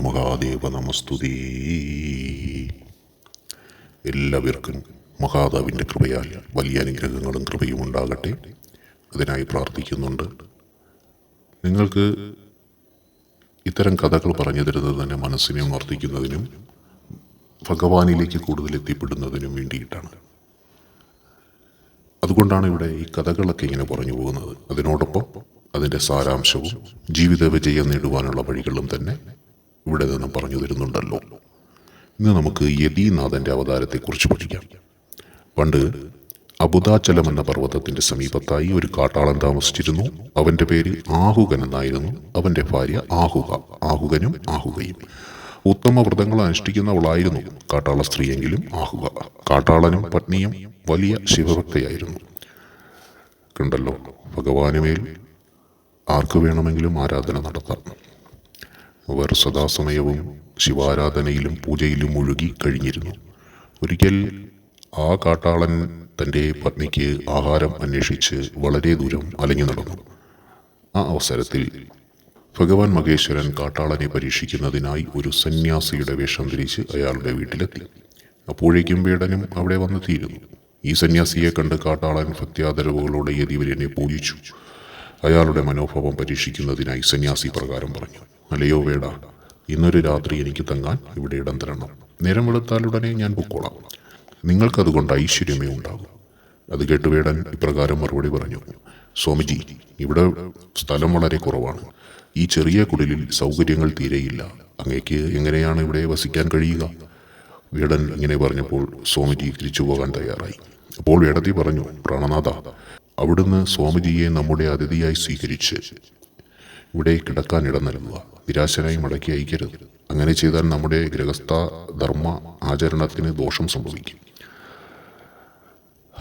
മഹാദേവ നമസ്തുതേ. എല്ലാവർക്കും മഹാദേവിന്റെ കൃപയാൽ വലിയ അനുഗ്രഹങ്ങളും കൃപയും ഉണ്ടാകട്ടെ. അതിനായി പ്രാർത്ഥിക്കുന്നുണ്ട്. നിങ്ങൾക്ക് ഇത്തരം കഥകൾ പറഞ്ഞു തരുന്നത് തന്നെ മനസ്സിനെ ഉണർത്തിക്കുന്നതിനും ഭഗവാനിലേക്ക് കൂടുതൽ എത്തിപ്പെടുന്നതിനും വേണ്ടിയിട്ടാണ്. അതുകൊണ്ടാണ് ഇവിടെ ഈ കഥകളൊക്കെ ഇങ്ങനെ പറഞ്ഞു പോകുന്നത്. അതിനോടൊപ്പം അതിന്റെ സാരാംശവും ജീവിത വിജയം നേടുവാനുള്ള വഴികളും തന്നെ ഇവിടെ നിന്ന് പറഞ്ഞു തരുന്നുണ്ടല്ലോ. ഇന്ന് നമുക്ക് യതീനാഥന്റെ അവതാരത്തെക്കുറിച്ച് പഠിക്കാം. പണ്ട് അബുദാചലം എന്ന പർവതത്തിന്റെ സമീപത്തായി ഒരു കാട്ടാളൻ താമസിച്ചിരുന്നു. അവന്റെ പേര് ആഹുകൻ എന്നായിരുന്നു. അവന്റെ ഭാര്യ ആഹുക. ആഹുകനും ആഹുകയും. ഉത്തമ വ്രതങ്ങൾ അനുഷ്ഠിക്കുന്നവളായിരുന്നു കാട്ടാള സ്ത്രീയെങ്കിലും ആഹുക. കാട്ടാളനും പത്നിയും വലിയ ശിവഭക്തയായിരുന്നു. കണ്ടല്ലോ ഭഗവാനുമേൽ ആർക്കു വേണമെങ്കിലും ആരാധന നടത്താം. അവർ സദാസമയവും ശിവാരാധനയിലും പൂജയിലും മുഴുകി കഴിഞ്ഞിരുന്നു. ഒരിക്കൽ ആ കാട്ടാളൻ തന്റെ പത്നിക്ക് ആഹാരം അന്വേഷിച്ച് വളരെ ദൂരം അലഞ്ഞു നടന്നു. ആ അവസരത്തിൽ ഭഗവാൻ മഹേശ്വരൻ കാട്ടാളനെ പരീക്ഷിക്കുന്നതിനായി ഒരു സന്യാസിയുടെ വേഷം ധരിച്ച് അയാളുടെ വീട്ടിലെത്തി. അപ്പോഴേക്കും വേടനും അവിടെ വന്നെത്തിയിരുന്നു. ഈ സന്യാസിയെ കണ്ട് കാട്ടാളൻ ഭക്ത്യാദരവുകളോടെ യതിവരനെ പൂജിച്ചു. അയാളുടെ മനോഭാവം പരീക്ഷിക്കുന്നതിനായി സന്യാസി പ്രകാരം പറഞ്ഞു. അല്ലയോ വേട ഇന്നൊരു രാത്രി എനിക്ക് തങ്ങാൻ ഇവിടെ ഇടം തരണം. നേരം വെളുത്താലുടനെ ഞാൻ പൊക്കോളാം. നിങ്ങൾക്കതുകൊണ്ട് ഐശ്വര്യമേ ഉണ്ടാകും. അത് കേട്ട് വേടൻ ഇപ്രകാരം മറുപടി പറഞ്ഞു. സ്വാമിജി ഇവിടെ സ്ഥലം വളരെ കുറവാണ്. ഈ ചെറിയ കുടിലിൽ സൗകര്യങ്ങൾ തീരെയില്ല. അങ്ങേക്ക് എങ്ങനെയാണ് ഇവിടെ വസിക്കാൻ കഴിയുക? വേടൻ ഇങ്ങനെ പറഞ്ഞപ്പോൾ സ്വാമിജി തിരിച്ചു പോകാൻ തയ്യാറായി. അപ്പോൾ വേടത്തി പറഞ്ഞു പ്രാണനാഥ അവിടുന്ന് സ്വാമിജിയെ നമ്മുടെ അതിഥിയായി സ്വീകരിച്ച് ഇവിടെ കിടക്കാൻ ഇടം നൽകുക. നിരാശനായി മടക്കി അയക്കരുത്. അങ്ങനെ ചെയ്താൽ നമ്മുടെ ഗൃഹസ്ഥ ധർമ്മ ആചരണത്തിന് ദോഷം സംഭവിക്കും.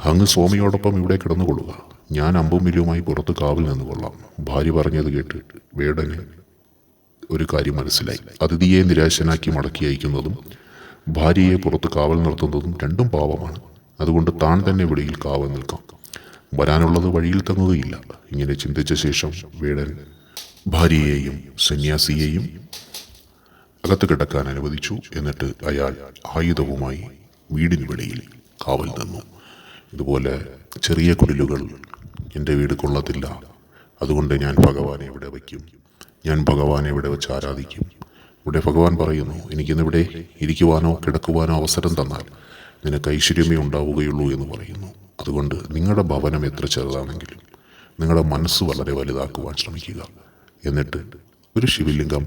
അങ്ങ് സ്വാമിയോടൊപ്പം ഇവിടെ കിടന്നുകൊള്ളുക. ഞാൻ അമ്പും വില്ലുമായി പുറത്ത് കാവിൽ നിന്ന് കൊള്ളാം. ഭാര്യ പറഞ്ഞത് കേട്ട് വേടന് ഒരു കാര്യം മനസ്സിലായി. അതിഥിയെ നിരാശനാക്കി മടക്കി അയക്കുന്നതും ഭാര്യയെ പുറത്ത് കാവൽ നിർത്തുന്നതും രണ്ടും പാപമാണ്. അതുകൊണ്ട് താൻ തന്നെ വെളിയിൽ കാവൽ നിൽക്കാം. വരാനുള്ളത് വഴിയിൽ തങ്ങുകയില്ല. ഇങ്ങനെ ചിന്തിച്ച ശേഷം വേടൻ ഭാര്യയെയും സന്യാസിയെയും അകത്ത് കിടക്കാൻ അനുവദിച്ചു എന്നിട്ട് അയാൾ ആയുധവുമായി വീടിന് വെളിയിൽ കാവൽ നിന്നു. ഇതുപോലെ ചെറിയ കുടിലുകൾ എന്റെ വീട് കൊള്ളത്തില്ല. അതുകൊണ്ട് ഞാൻ ഭഗവാനെ ഇവിടെ വയ്ക്കും. ഞാൻ ഭഗവാനെ ഇവിടെ വെച്ച് ആരാധിക്കും. ഇവിടെ ഭഗവാൻ പറയുന്നു എനിക്കിന്നിവിടെ ഇരിക്കുവാനോ കിടക്കുവാനോ അവസരം തന്നാൽ നിനക്ക് ഐശ്വര്യമേ ഉണ്ടാവുകയുള്ളൂ എന്ന് പറയുന്നു. അതുകൊണ്ട് നിങ്ങളുടെ ഭവനം എത്ര ചെറുതാണെങ്കിലും നിങ്ങളുടെ മനസ്സ് വളരെ വലുതാക്കുവാൻ ശ്രമിക്കുക. എന്നിട്ട് ഒരു ശിവലിംഗം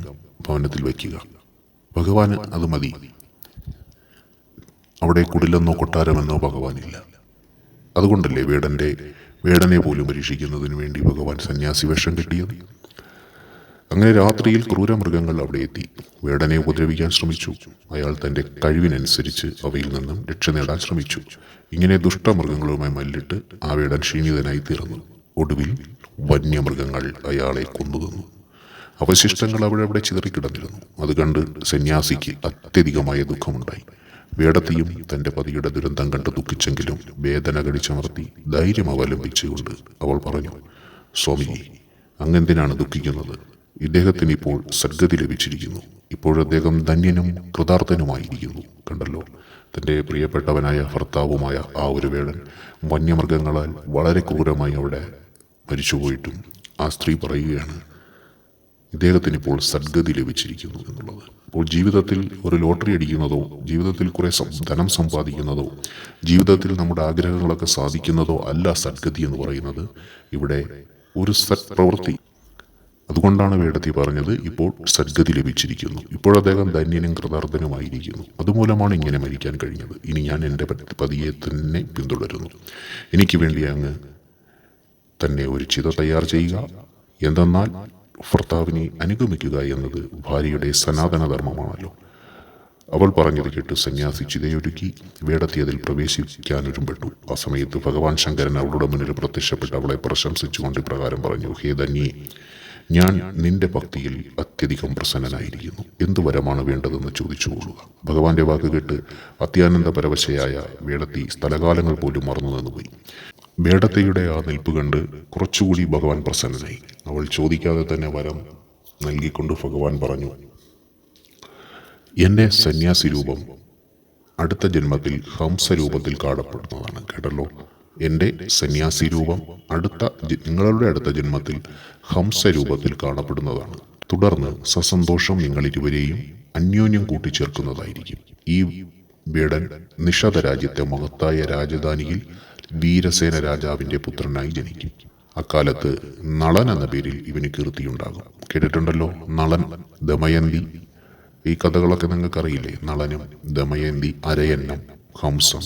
ഭവനത്തിൽ വയ്ക്കുക. ഭഗവാന് അത് മതി. അവിടെ കുടിലെന്നോ കൊട്ടാരമെന്നോ ഭഗവാനില്ല. അതുകൊണ്ടല്ലേ വേടന്റെ വേടനെ പോലും പരീക്ഷിക്കുന്നതിന് വേണ്ടി ഭഗവാൻ സന്യാസി വേഷം കിട്ടിയത്? അങ്ങനെ രാത്രിയിൽ ക്രൂരമൃഗങ്ങൾ അവിടെ എത്തി. വേടനെ ഉപദ്രവിക്കാൻ ശ്രമിച്ചു. അയാൾ തന്റെ കഴിവിനനുസരിച്ച് അവയിൽ നിന്നും രക്ഷ നേടാൻ ശ്രമിച്ചു. ഇങ്ങനെ ദുഷ്ടമൃഗങ്ങളുമായി മല്ലിട്ട് ആ വേടൻ ക്ഷീണിതനായി തീർന്നു. ഒടുവിൽ വന്യമൃഗങ്ങൾ അയാളെ കൊന്നുതന്നു. അവശിഷ്ടങ്ങൾ അവിടെ ചിതറിക്കിടന്നിരുന്നു അത് കണ്ട് സന്യാസിക്ക് അത്യധികമായ ദുഃഖമുണ്ടായി. വേടത്തിയും തന്റെ പതിയുടെ ദുരന്തം കണ്ട് ദുഃഖിച്ചെങ്കിലും വേദന കടിച്ചമർത്തി ധൈര്യം അവലംബിച്ചുകൊണ്ട് അവൾ പറഞ്ഞു സ്വാമിജി അങ്ങെന്തിനാണ് ദുഃഖിക്കുന്നത്? ഇദ്ദേഹത്തിന് ഇപ്പോൾ സദ്ഗതി ലഭിച്ചിരിക്കുന്നു. ഇപ്പോഴദ്ദേഹം ധന്യനും കൃതാർത്ഥനുമായിരിക്കുന്നു. കണ്ടല്ലോ തന്റെ പ്രിയപ്പെട്ടവനായ ഭർത്താവുമായ ആ ഒരു വേടൻ വന്യമൃഗങ്ങളാൽ വളരെ ക്രൂരമായി അവിടെ മരിച്ചുപോയിട്ടും ആ സ്ത്രീ പറയുകയാണ് ഇദ്ദേഹത്തിന് ഇപ്പോൾ സദ്ഗതി ലഭിച്ചിരിക്കുന്നു എന്നുള്ളത്. അപ്പോൾ ജീവിതത്തിൽ ഒരു ലോട്ടറി അടിക്കുന്നതോ ജീവിതത്തിൽ കുറേ ധനം സമ്പാദിക്കുന്നതോ ജീവിതത്തിൽ നമ്മുടെ ആഗ്രഹങ്ങളൊക്കെ സാധിക്കുന്നതോ അല്ല സദ്ഗതി എന്ന് പറയുന്നത്. ഇവിടെ ഒരു സത്പ്രവൃത്തി. അതുകൊണ്ടാണ് വേടത്തി പറഞ്ഞത് ഇപ്പോൾ സദ്ഗതി ലഭിച്ചിരിക്കുന്നു. ഇപ്പോഴദ്ദേഹം ധന്യനും കൃതാർത്ഥനുമായിരിക്കുന്നു. അതുമൂലമാണ് ഇങ്ങനെ മരിക്കാൻ കഴിഞ്ഞത്. ഇനി ഞാൻ എന്റെ പതിയെ തന്നെ പിന്തുടരുന്നു. എനിക്ക് വേണ്ടി അങ്ങ് തന്നെ ഒരു ചിത തയ്യാർ ചെയ്യുക. എന്തെന്നാൽ ഭർത്താവിനെ അനുഗമിക്കുക എന്നത് ഭാര്യയുടെ സനാതന ധർമ്മമാണല്ലോ അവൾ പറഞ്ഞത് കേട്ട് സന്യാസി ചിതയൊരുക്കി വേടത്തി അതിൽ പ്രവേശിക്കാനൊരുമ്പെട്ടു. ആ സമയത്ത് ഭഗവാൻ ശങ്കരൻ അവളുടെ മുന്നിൽ പ്രത്യക്ഷപ്പെട്ട് അവളെ പ്രശംസിച്ചുകൊണ്ട് പ്രകാരം പറഞ്ഞു ഹേ ധന്യേ ഞാൻ നിന്റെ ഭക്തിയിൽ അത്യധികം പ്രസന്നനായിരിക്കുന്നു. എന്തു വരമാണ് വേണ്ടതെന്ന് ചോദിച്ചുകൊള്ളുക ഭഗവാന്റെ വാക്ക് കേട്ട് അത്യാനന്ദ പരവശയായ വേടത്തി സ്ഥലകാലങ്ങൾ പോലും മറന്നു നിന്നുപോയി. വേടത്തയുടെ ആ നിൽപ്പ് കണ്ട് കുറച്ചുകൂടി ഭഗവാൻ പ്രസന്നനായി. അവൾ ചോദിക്കാതെ തന്നെ വരം നൽകിക്കൊണ്ട് ഭഗവാൻ പറഞ്ഞു എന്റെ സന്യാസി രൂപം അടുത്ത ജന്മത്തിൽ ഹംസ രൂപത്തിൽ കാണപ്പെടുന്നതാണ്. കേട്ടല്ലോ എന്റെ സന്യാസി രൂപം അടുത്ത നിങ്ങളുടെ അടുത്ത ജന്മത്തിൽ ഹംസ രൂപത്തിൽ കാണപ്പെടുന്നതാണ്. തുടർന്ന് സസന്തോഷം നിങ്ങൾ ഇരുവരെയും അന്യോന്യം കൂട്ടിച്ചേർക്കുന്നതായിരിക്കും. ഈ വേടൻ നിഷധ രാജ്യത്തെ മഹത്തായ രാജധാനിയിൽ വീരസേന രാജാവിന്റെ പുത്രനായി ജനിക്കും. അക്കാലത്ത് നളൻ എന്ന പേരിൽ ഇവന് കീർത്തിയുണ്ടാകും. കേട്ടിട്ടുണ്ടല്ലോ? നളൻ ദമയന്തി. ഈ കഥകളൊക്കെ നിങ്ങൾക്കറിയില്ലേ? നളനും ദമയന്തി അരയന്നം ഹംസം.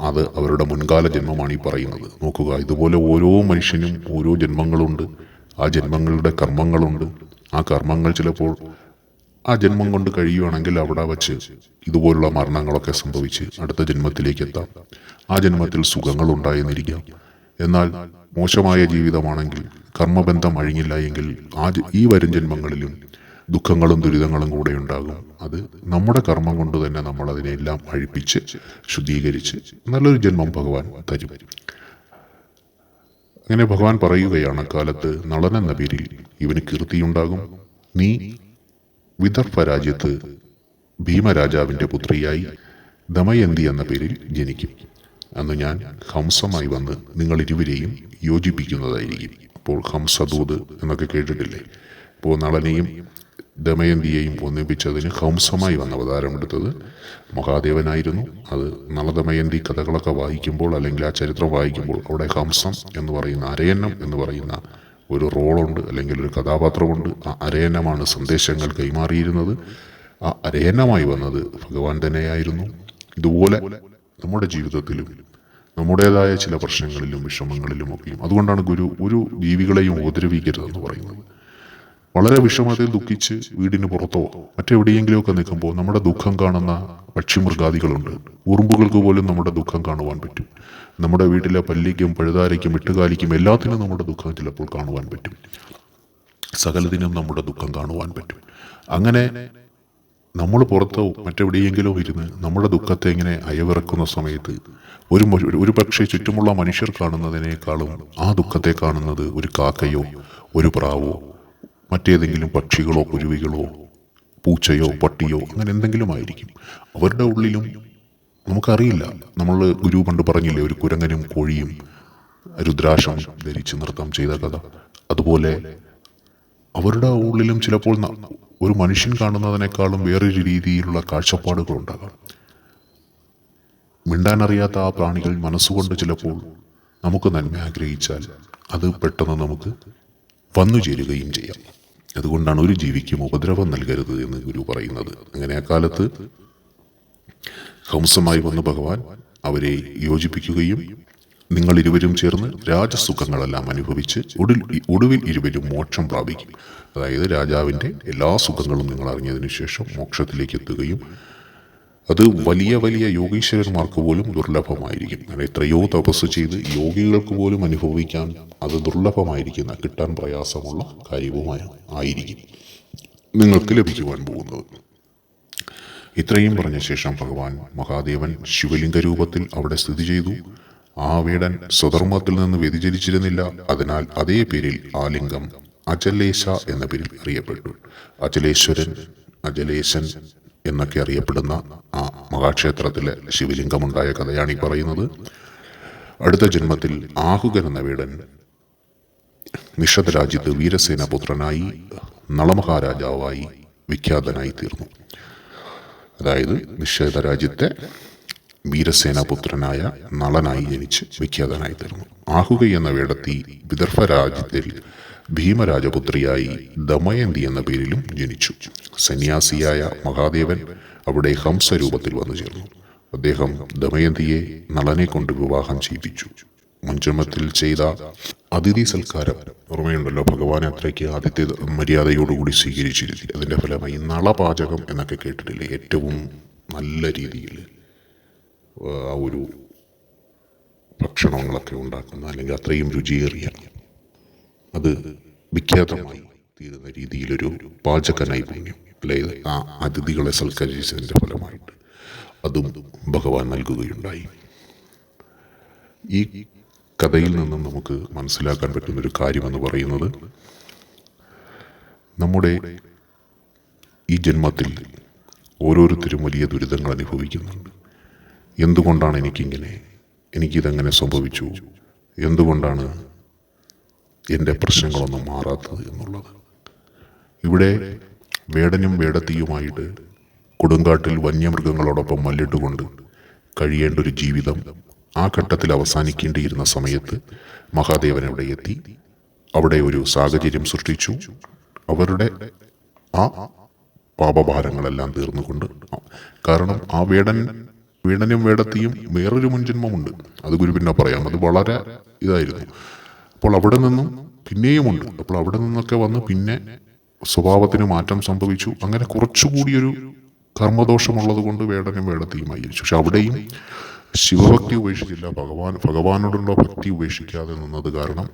അത് അവരുടെ മുൻകാല ജന്മമാണ് ഈ പറയുന്നത്. നോക്കുക ഇതുപോലെ ഓരോ മനുഷ്യനും ഓരോ ജന്മങ്ങളുണ്ട്. ആ ജന്മങ്ങളുടെ കർമ്മങ്ങളുണ്ട്. ആ കർമ്മങ്ങൾ ചിലപ്പോൾ ആ ജന്മം കൊണ്ട് കഴിയുവാണെങ്കിൽ അവിടെ വച്ച് ഇതുപോലുള്ള മരണങ്ങളൊക്കെ സംഭവിച്ച് അടുത്ത ജന്മത്തിലേക്ക് എത്താം. ആ ജന്മത്തിൽ സുഖങ്ങൾ ഉണ്ടായെന്നിരിക്കാം. എന്നാൽ മോശമായ ജീവിതമാണെങ്കിൽ കർമ്മബന്ധം അഴിഞ്ഞില്ല എങ്കിൽ ആ ഈ വരും ജന്മങ്ങളിലും ദുഃഖങ്ങളും ദുരിതങ്ങളും കൂടെ ഉണ്ടാകും. അത് നമ്മുടെ കർമ്മം കൊണ്ട് തന്നെ നമ്മൾ അതിനെല്ലാം അഴിപ്പിച്ച് ശുദ്ധീകരിച്ച് നല്ലൊരു ജന്മം ഭഗവാൻ തരും. അങ്ങനെ ഭഗവാൻ പറയുകയാണ് അക്കാലത്ത് നളൻ എന്ന പേരിൽ ഇവന് കീർത്തിയുണ്ടാകും. നീ വിദർഭ രാജ്യത്ത് ഭീമരാജാവിന്റെ പുത്രിയായി ദമയന്തി എന്ന പേരിൽ ജനിക്കും. അന്ന് ഞാൻ ഹംസമായി വന്ന് നിങ്ങൾ ഇരുവരെയും യോജിപ്പിക്കുന്നതായിരിക്കും. അപ്പോൾ ഹംസദൂത് എന്നൊക്കെ കേട്ടിട്ടില്ലേ? അപ്പോൾ നളനെയും ദമയന്തിയെയും ഒന്നിപ്പിച്ചതിന് ഹംസമായി വന്ന അവതാരമെടുത്തത് മഹാദേവനായിരുന്നു. അത് നളദമയന്തി കഥകളൊക്കെ വായിക്കുമ്പോൾ അല്ലെങ്കിൽ ആ ചരിത്രം വായിക്കുമ്പോൾ അവിടെ ഹംസം എന്ന് പറയുന്ന അരയന്നം എന്ന് പറയുന്ന ഒരു റോളുണ്ട് അല്ലെങ്കിൽ ഒരു കഥാപാത്രമുണ്ട്. ആ അരയന്നമാണ് സന്ദേശങ്ങൾ കൈമാറിയിരുന്നത്. ആ അരയന്നമായി വന്നത് ഭഗവാൻ തന്നെയായിരുന്നു. ഇതുപോലെ നമ്മുടെ ജീവിതത്തിലും നമ്മുടേതായ ചില പ്രശ്നങ്ങളിലും വിഷമങ്ങളിലും ഒക്കെയും. അതുകൊണ്ടാണ് ഗുരു ഒരു ജീവികളെയും ഉപദ്രവിക്കരുതെന്ന് പറയുന്നത്. വളരെ വിഷമത്തിൽ ദുഃഖിച്ച് വീടിന് പുറത്തോ മറ്റെവിടെയെങ്കിലുമൊക്കെ നിൽക്കുമ്പോൾ നമ്മുടെ ദുഃഖം കാണുന്ന പക്ഷിമൃഗാദികളുണ്ട്. ഉറുമ്പുകൾക്ക് പോലും നമ്മുടെ ദുഃഖം കാണുവാൻ പറ്റും. നമ്മുടെ വീട്ടിലെ പല്ലിക്കും പഴുതാരയ്ക്കും ഇട്ടുകാലിക്കും എല്ലാത്തിനും നമ്മുടെ ദുഃഖം ചിലപ്പോൾ കാണുവാൻ പറ്റും. സകലതിനും നമ്മുടെ ദുഃഖം കാണുവാൻ പറ്റും. അങ്ങനെ നമ്മൾ പുറത്തോ മറ്റെവിടെയെങ്കിലും ഇരുന്ന് നമ്മുടെ ദുഃഖത്തെ ഇങ്ങനെ അയവിറക്കുന്ന സമയത്ത് ഒരു ഒരു പക്ഷേ ചുറ്റുമുള്ള മനുഷ്യർ കാണുന്നതിനേക്കാളും ആ ദുഃഖത്തെ കാണുന്നത് ഒരു കാക്കയോ ഒരു പ്രാവോ മറ്റേതെങ്കിലും പക്ഷികളോ കുരുവികളോ പൂച്ചയോ പട്ടിയോ അങ്ങനെ എന്തെങ്കിലും ആയിരിക്കും. അവരുടെ ഉള്ളിലും നമുക്കറിയില്ല. നമ്മൾ ഗുരു പണ്ട് പറഞ്ഞില്ലേ ഒരു കുരങ്ങനും കോഴിയും രുദ്രാക്ഷം ധരിച്ച് നൃത്തം ചെയ്ത കഥ. അതുപോലെ അവരുടെ ഉള്ളിലും ചിലപ്പോൾ ഒരു മനുഷ്യൻ കാണുന്നതിനേക്കാളും വേറൊരു രീതിയിലുള്ള കാഴ്ചപ്പാടുകൾ ഉണ്ടാകാം. മിണ്ടാനറിയാത്ത ആ പ്രാണികൾ മനസ്സുകൊണ്ട് ചിലപ്പോൾ നമുക്ക് നന്മ ആഗ്രഹിച്ചാൽ അത് പെട്ടെന്ന് നമുക്ക് വന്നു ചേരുകയും ചെയ്യാം. അതുകൊണ്ടാണ് ഒരു ജീവിക്കും ഉപദ്രവം നൽകരുത് എന്ന് ഗുരു പറയുന്നത്. അങ്ങനെ ആ കാലത്ത് ഹംസമായി വന്ന ഭഗവാൻ അവരെ യോജിപ്പിക്കുകയും നിങ്ങൾ ഇരുവരും ചേർന്ന് രാജസുഖങ്ങളെല്ലാം അനുഭവിച്ച് ഒടുവിൽ ഒടുവിൽ ഇരുവരും മോക്ഷം പ്രാപിക്കും. അതായത് രാജാവിന്റെ എല്ലാ സുഖങ്ങളും നിങ്ങൾ അറിഞ്ഞതിന് ശേഷം മോക്ഷത്തിലേക്ക് എത്തുകയും അത് വലിയ വലിയ യോഗീശ്വരന്മാർക്ക് പോലും ദുർലഭമായിരിക്കും. അങ്ങനെ എത്രയോ തപസ് ചെയ്ത് യോഗികൾക്ക് പോലും അനുഭവിക്കാൻ അത് ദുർലഭമായിരിക്കുന്ന കിട്ടാൻ പ്രയാസമുള്ള കാര്യവുമായി ആയിരിക്കും നിങ്ങൾക്ക് ലഭിക്കുവാൻ പോകുന്നത്. ഇത്രയും പറഞ്ഞ ശേഷം ഭഗവാൻ മഹാദേവൻ ശിവലിംഗ രൂപത്തിൽ അവിടെ സ്ഥിതി ചെയ്തു. ആ വേടൻ സ്വധർമ്മത്തിൽ നിന്ന് വ്യതിചരിച്ചിരുന്നില്ല അതിനാൽ അതേ പേരിൽ ആ ലിംഗം അചലേശ എന്ന പേരിൽ അറിയപ്പെട്ടു. അചലേശ്വരൻ അചലേശൻ എന്നൊക്കെ അറിയപ്പെടുന്ന ആ മഹാക്ഷേത്രത്തിലെ ശിവലിംഗമുണ്ടായ കഥയാണ് ഈ പറയുന്നത്. അടുത്ത ജന്മത്തിൽ ആഹുകൻ എന്ന വീടൻ നിഷദ്രാജ്യത്ത് വീരസേന പുത്രനായി നളമഹാരാജാവായി വിഖ്യാതനായി തീർന്നു. അതായത് നിഷേധ രാജ്യത്തെ വീരസേനാപുത്രനായ നളനായി ജനിച്ച് വിഖ്യാതനായി തീർന്നു. ആഹുക എന്ന വേടത്തി വിദർഭ രാജ്യത്തിൽ ഭീമരാജപുത്രിയായി ദമയന്തി എന്ന പേരിലും ജനിച്ചു. സന്യാസിയായ മഹാദേവൻ അവിടെ ഹംസരൂപത്തിൽ വന്നു ചേർന്നു. അദ്ദേഹം ദമയന്തിയെ നളനെ കൊണ്ട് വിവാഹം ചെയ്യിപ്പിച്ചു. മുൻജന്മത്തിൽ ചെയ്ത അതിഥി സൽക്കാരം ഓർമ്മയുണ്ടല്ലോ? ഭഗവാൻ അത്രയ്ക്ക് ആദ്യത്തെ മര്യാദയോടുകൂടി സ്വീകരിച്ചിരുത്തി അതിന്റെ ഫലമായി നളപാചകം എന്നൊക്കെ കേട്ടിട്ടില്ലേ? ഏറ്റവും നല്ല രീതിയിൽ. ആ ഒരു ഭക്ഷണങ്ങളൊക്കെ ഉണ്ടാക്കുന്ന അല്ലെങ്കിൽ അത്രയും രുചിയേറിയ അത് വിഖ്യാതമായി തീരുന്ന രീതിയിലൊരു പാചക നൈപുണ്യം അതായത് ആ അതിഥികളെ സൽക്കരിച്ചതിന്റെ ഫലമായിട്ട് അതും ഭഗവാൻ നൽകുകയുണ്ടായി. ഈ കഥയിൽ നിന്നും നമുക്ക് മനസ്സിലാക്കാൻ പറ്റുന്നൊരു കാര്യമെന്ന് പറയുന്നത് നമ്മുടെ ഈ ജന്മത്തിൽ ഓരോരുത്തരും വലിയ ദുരിതങ്ങൾ അനുഭവിക്കുന്നുണ്ട്. എന്തുകൊണ്ടാണ് എനിക്കിങ്ങനെ? എനിക്കിതെങ്ങനെ സംഭവിച്ചു. എന്തുകൊണ്ടാണ് എന്റെ പ്രശ്നങ്ങളൊന്നും മാറാത്തത് എന്നുള്ളത്? ഇവിടെ വേടനും വേടത്തിയുമായിട്ട് കൊടുങ്കാട്ടിൽ വന്യമൃഗങ്ങളോടൊപ്പം മല്ലിട്ടുകൊണ്ട് കഴിയേണ്ട ഒരു ജീവിതം ആ ഘട്ടത്തിൽ അവസാനിക്കേണ്ടിയിരുന്ന സമയത്ത് മഹാദേവൻ അവിടെ എത്തി. അവിടെ ഒരു സാഹചര്യം സൃഷ്ടിച്ചു. അവരുടെ ആ പാപഭാരങ്ങളെല്ലാം തീർന്നുകൊണ്ട് കാരണം ആ വേടൻ വീടനും വേടത്തിയും വേറൊരു മുൻജന്മമുണ്ട്. അത് ഗുരു പിന്നെ പറയാം. അത് വളരെ ഇതായിരുന്നു. അപ്പോൾ അവിടെ നിന്നും പിന്നെയുമുണ്ട്. അപ്പോൾ അവിടെ നിന്നൊക്കെ വന്ന് പിന്നെ സ്വഭാവത്തിന് മാറ്റം സംഭവിച്ചു. അങ്ങനെ കുറച്ചുകൂടിയൊരു കർമ്മദോഷമുള്ളത് കൊണ്ട് വേടനും വേടത്തിയുമായി ജനിച്ചു പക്ഷെ അവിടെയും ശിവഭക്തി ഉപേക്ഷിച്ചില്ല. ഭഗവാൻ ഭഗവാനോടുള്ള ഭക്തി ഉപേക്ഷിക്കാതെ നിന്നത് കാരണം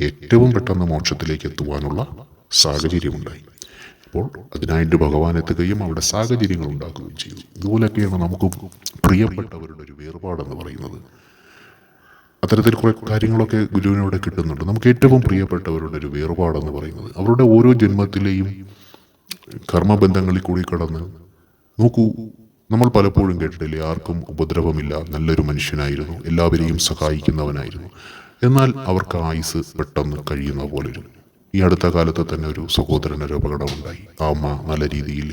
ഏറ്റവും പെട്ടെന്ന് മോക്ഷത്തിലേക്ക് എത്തുവാനുള്ള സാഹചര്യമുണ്ടായി. അപ്പോൾ അതിനായിട്ട് ഭഗവാൻ എത്തുകയും അവിടെ സാഹചര്യങ്ങൾ ഉണ്ടാക്കുകയും ചെയ്തു. ഇതുപോലെയൊക്കെയാണ് നമുക്ക് പ്രിയപ്പെട്ടവരുടെ ഒരു വേർപാടെന്ന് പറയുന്നത്. അത്തരത്തിൽ കുറേ കാര്യങ്ങളൊക്കെ ഗുരുവിനോട് കിട്ടുന്നുണ്ട്. നമുക്ക് ഏറ്റവും പ്രിയപ്പെട്ടവരുടെ ഒരു വേർപാടെന്ന് പറയുന്നത് അവരുടെ ഓരോ ജന്മത്തിലെയും കർമ്മബന്ധങ്ങളിൽ കൂടി കടന്ന് നോക്കൂ നമ്മൾ പലപ്പോഴും കേട്ടിട്ടില്ലേ ആർക്കും ഉപദ്രവമില്ല നല്ലൊരു മനുഷ്യനായിരുന്നു എല്ലാവരെയും സഹായിക്കുന്നവനായിരുന്നു. എന്നാൽ അവർക്ക് ആയുസ് പെട്ടെന്ന് കഴിയുന്ന പോലൊരു ഈ അടുത്ത കാലത്ത് തന്നെ ഒരു സഹോദരനൊരു അപകടമുണ്ടായി ആ അമ്മ നല്ല രീതിയിൽ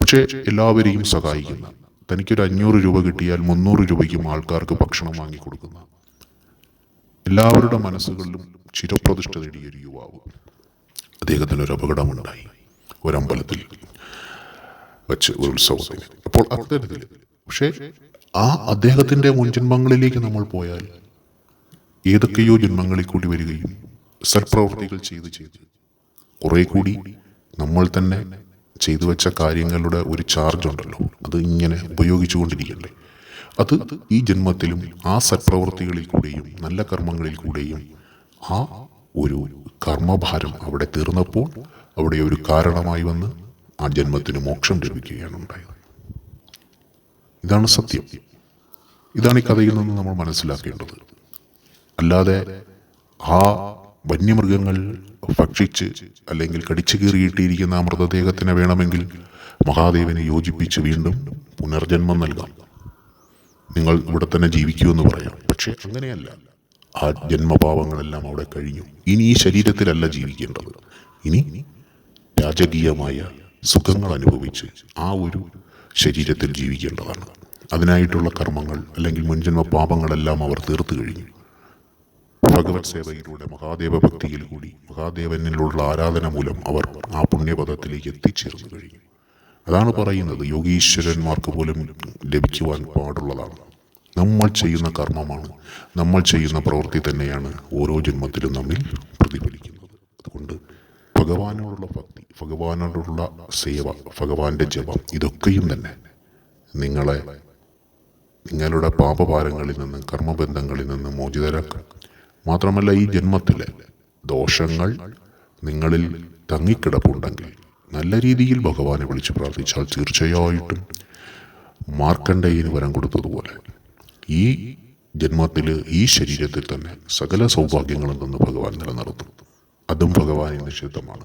പക്ഷേ എല്ലാവരെയും സഹായിക്കുന്ന തനിക്കൊരു അഞ്ഞൂറ് രൂപ കിട്ടിയാൽ മുന്നൂറ് രൂപയ്ക്കും ആൾക്കാർക്ക് ഭക്ഷണം വാങ്ങി കൊടുക്കുന്ന എല്ലാവരുടെ മനസ്സുകളിലും ചിരപ്രതിഷ്ഠ നേടിയ ഒരു യുവാവ് അദ്ദേഹത്തിന് ഒരു അപകടമുണ്ടായി ഒരമ്പലത്തിൽ വെച്ച് ഒരു ഉത്സവത്തിന്. അപ്പോൾ അത്തരത്തിൽ പക്ഷേ ആ അദ്ദേഹത്തിന്റെ മുൻജന്മങ്ങളിലേക്ക് നമ്മൾ പോയാൽ ഏതൊക്കെയോ ജന്മങ്ങളിൽ കൂടി വരികയും സൽപ്രവർത്തികൾ ചെയ്തു. ചെയ്തു കുറെ കൂടി നമ്മൾ തന്നെ ചെയ്തു വെച്ച കാര്യങ്ങളുടെ ഒരു ചാർജ് ഉണ്ടല്ലോ. അത് ഇങ്ങനെ ഉപയോഗിച്ചുകൊണ്ടിരിക്കണ്ടേ. അത് ഈ ജന്മത്തിലും ആ സൽപ്രവൃത്തികളിൽ കൂടെയും നല്ല കർമ്മങ്ങളിൽ കൂടെയും ആ ഒരു കർമ്മഭാരം അവിടെ തീർന്നപ്പോൾ അവിടെ ഒരു കാരണമായി വന്ന് ആ ജന്മത്തിന് മോക്ഷം ലഭിക്കുകയാണ് ഉണ്ടായത്. ഇതാണ് സത്യം. ഇതാണ് ഈ കഥയിൽ നിന്ന് നമ്മൾ മനസ്സിലാക്കേണ്ടത്. അല്ലാതെ ആ വന്യമൃഗങ്ങൾ ഭക്ഷിച്ച് അല്ലെങ്കിൽ കടിച്ചു കീറിയിട്ടിരിക്കുന്ന മൃതദേഹത്തിനെ വേണമെങ്കിൽ മഹാദേവനെ യോജിപ്പിച്ച് വീണ്ടും പുനർജന്മം നൽകാം. നിങ്ങൾ ഇവിടെ തന്നെ ജീവിക്കൂ എന്ന് പറയാം. പക്ഷെ അങ്ങനെയല്ല. ആ ജന്മഭാവങ്ങളെല്ലാം അവിടെ കഴിഞ്ഞു. ഇനി ഈ ശരീരത്തിലല്ല ജീവിക്കേണ്ടത്. ഇനി രാജകീയമായ സുഖങ്ങൾ അനുഭവിച്ച് ആ ഒരു ശരീരത്തിൽ ജീവിക്കേണ്ടതാണ്. അതിനായിട്ടുള്ള കർമ്മങ്ങൾ അല്ലെങ്കിൽ മുൻജന്മ പാപങ്ങളെല്ലാം അവർ തീർത്തു കഴിഞ്ഞു. ഭഗവത് സേവയിലൂടെ മഹാദേവ ഭക്തിയിൽ കൂടി മഹാദേവനിലുള്ള ആരാധന മൂലം അവർ ആ പുണ്യപദത്തിലേക്ക് എത്തിച്ചേർന്നു കഴിഞ്ഞു. അതാണ് പറയുന്നത് യോഗീശ്വരന്മാർക്ക് പോലും ലഭിക്കുവാൻ പാടുള്ളതാണ്. നമ്മൾ ചെയ്യുന്ന കർമ്മമാണ് നമ്മൾ ചെയ്യുന്ന പ്രവൃത്തി തന്നെയാണ് ഓരോ ജന്മത്തിലും നമ്മിൽ പ്രതിഫലിക്കുന്നത്. അതുകൊണ്ട് ഭഗവാനോടുള്ള ഭക്തി ഭഗവാനോടുള്ള സേവ ഭഗവാന്റെ ജപം ഇതൊക്കെയും തന്നെ നിങ്ങളെ നിങ്ങളുടെ പാപഭാരങ്ങളിൽ നിന്നും കർമ്മബന്ധങ്ങളിൽ നിന്നും മോചിതരാക്കും മാത്രമല്ല ഈ ജന്മത്തിലെ ദോഷങ്ങൾ നിങ്ങളിൽ തങ്ങിക്കിടപ്പുണ്ടെങ്കിൽ നല്ല രീതിയിൽ ഭഗവാനെ വിളിച്ച് പ്രാർത്ഥിച്ചാൽ തീർച്ചയായിട്ടും മാർക്കണ്ഡേയന് വരം കൊടുത്തതുപോലെ ഈ ജന്മത്തിൽ ഈ ശരീരത്തിൽ തന്നെ സകല സൗഭാഗ്യങ്ങളും തന്ന് ഭഗവാൻ നിലനിർത്തും. അതും ഭഗവാന് നിഷിദ്ധമാണ്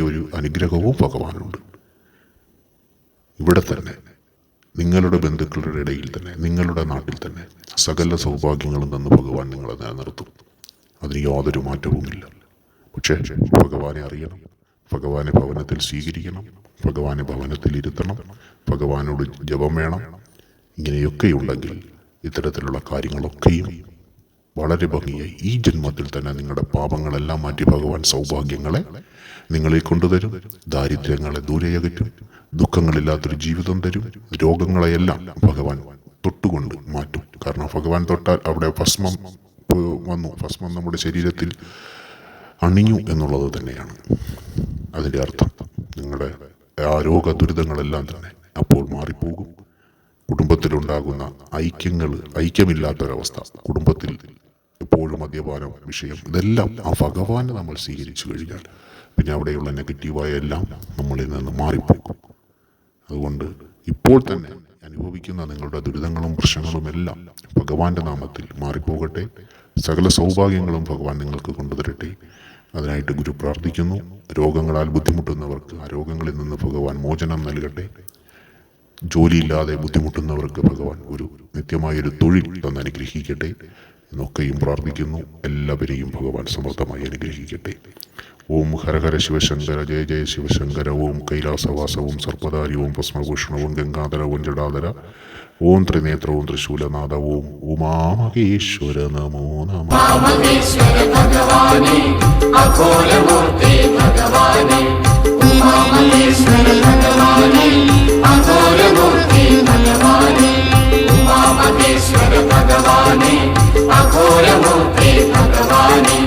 ഒരു അനുഗ്രഹവും ഭഗവാനുണ്ട്. ഇവിടെ തന്നെ നിങ്ങളുടെ ബന്ധുക്കളുടെ ഇടയിൽ തന്നെ നിങ്ങളുടെ നാട്ടിൽ തന്നെ സകല സൗഭാഗ്യങ്ങളും തന്ന് ഭഗവാൻ നിങ്ങളെ നിലനിർത്തും. അതിന് യാതൊരു മാറ്റവുമില്ല. പക്ഷേ ഭഗവാനെ അറിയണം. ഭഗവാനെ ഭവനത്തിൽ സ്വീകരിക്കണം. ഭഗവാനെ ഭവനത്തിൽ ഇരുത്തണം. ഭഗവാനോട് ജപം വേണം. ഇങ്ങനെയൊക്കെ ഉണ്ടെങ്കിൽ ഇത്തരത്തിലുള്ള കാര്യങ്ങളൊക്കെയും വളരെ ഭംഗിയായി ഈ ജന്മത്തിൽ തന്നെ നിങ്ങളുടെ പാപങ്ങളെല്ലാം മാറ്റി ഭഗവാൻ സൗഭാഗ്യങ്ങളെ നിങ്ങളെ കൊണ്ടുതരും. ദാരിദ്ര്യങ്ങളെ ദൂരെയകറ്റും ദുഃഖങ്ങളില്ലാത്തൊരു ജീവിതം തരും. രോഗങ്ങളെയെല്ലാം ഭഗവാൻ തൊട്ടുകൊണ്ട് മാറ്റും. കാരണം ഭഗവാൻ തൊട്ടാൽ അവിടെ ഭസ്മം ഏർ, വന്നു ഭസ്മം നമ്മുടെ ശരീരത്തിൽ അണിഞ്ഞു എന്നുള്ളത് തന്നെയാണ്. അതിന്റെ അർത്ഥം നിങ്ങളുടെ ആ രോഗ ദുരിതങ്ങളെല്ലാം തന്നെ അപ്പോൾ മാറിപ്പോകും. കുടുംബത്തിലുണ്ടാകുന്ന ഐക്യങ്ങൾ ഐക്യമില്ലാത്തൊരവസ്ഥ കുടുംബത്തിൽ എപ്പോഴും മദ്യപാനം വിഷയം ഇതെല്ലാം ആ ഭഗവാനെ നമ്മൾ സ്വീകരിച്ചു കഴിഞ്ഞാൽ പിന്നെ അവിടെയുള്ള നെഗറ്റീവായ എല്ലാം നമ്മളിൽ നിന്ന് മാറിപ്പോകും. അതുകൊണ്ട് ഇപ്പോൾ തന്നെ അനുഭവിക്കുന്ന നിങ്ങളുടെ ദുരിതങ്ങളും പ്രശ്നങ്ങളും എല്ലാം ഭഗവാന്റെ നാമത്തിൽ മാറിപ്പോകട്ടെ. സകല സൗഭാഗ്യങ്ങളും ഭഗവാൻ നിങ്ങൾക്ക് കൊണ്ടുതരട്ടെ. അതിനായിട്ട് ഗുരു പ്രാർത്ഥിക്കുന്നു. രോഗങ്ങളാൽ ബുദ്ധിമുട്ടുന്നവർക്ക് ആ രോഗങ്ങളിൽ നിന്ന് ഭഗവാൻ മോചനം നൽകട്ടെ. ജോലിയില്ലാതെ ബുദ്ധിമുട്ടുന്നവർക്ക് ഭഗവാൻ ഒരു നിത്യമായൊരു തൊഴിൽ തന്ന് അനുഗ്രഹിക്കട്ടെ എന്നൊക്കെയും പ്രാർത്ഥിക്കുന്നു. എല്ലാവരെയും ഭഗവാൻ സമർത്ഥമായി അനുഗ്രഹിക്കട്ടെ. ഓം ഹരഹര ശിവശങ്കര ജയ ജയ ശിവശങ്കര ഓം കൈലാസവാസ ഓം സർപ്പദാരി ഓം ഭസ്മഭൂഷണ ഓം ഗംഗാധര ഓം ജടാധര ഓം ത്രിനേത്ര ഓം ത്രിശൂലനാഥ ഓം ഉമാമഹേശ്വര നമോ നമ. ഭഗവാനെ അഘോരമൂർത്തി ഭഗവാനെ.